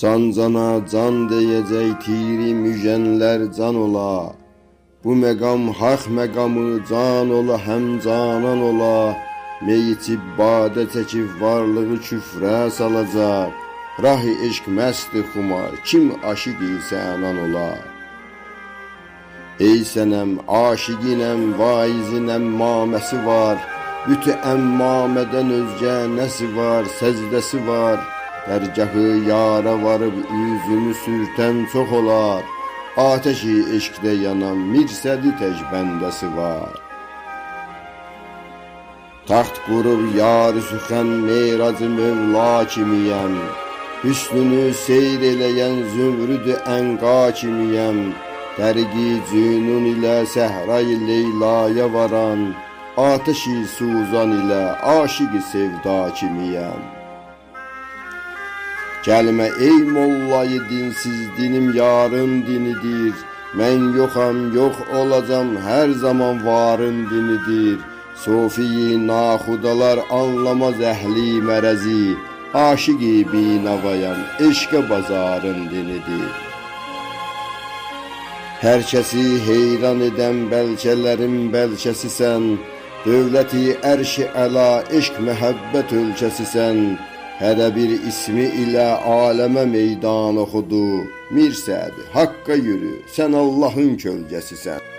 Can cana can diyecek tiri müjenler can ola. Bu megam hak megamı can ola hem canan ola. Meyti bade çekip varlığı küfre salacak. Rahi eşk mesti xumar, kim aşık anan ola. Ey sənəm, aşiqinəm, vaizinəm, maməsi var. Bütü əmmamədən özgə nəsi var, səzdəsi var. Dərgahı yara varıb üzünü sürtən çox olar. Ateşi eşqdə yanan mirsədi tək bəndəsi var. Taxt qurub yarı süxən meyracı mövla kimiyəm. Hüsnünü seyr eləyən zümrüdü ənqa kimiyəm. Dərgi cünun ilə səhrayı Leylaya varan, Ateşi suzan ilə aşiqi sevda kimiyəm. Gəlmə ey mollayı dinsiz dinim yarın dinidir. Mən yoxam, yox olacam, hər zaman varın dinidir. Sofiyi naxudalar anlamaz əhli mərəzi. Aşiqi binavayam, eşqə bazarın dinidir. Hər kəsi heyran edən bəlkələrin bəlkəsisən, Dövləti ərşi əla, eşq məhəbbət ölkəsisən, Hərə bir ismi ilə aləmə meydan oxudu, Mirsədi, haqqa yürü, sən Allahın kölgəsisən.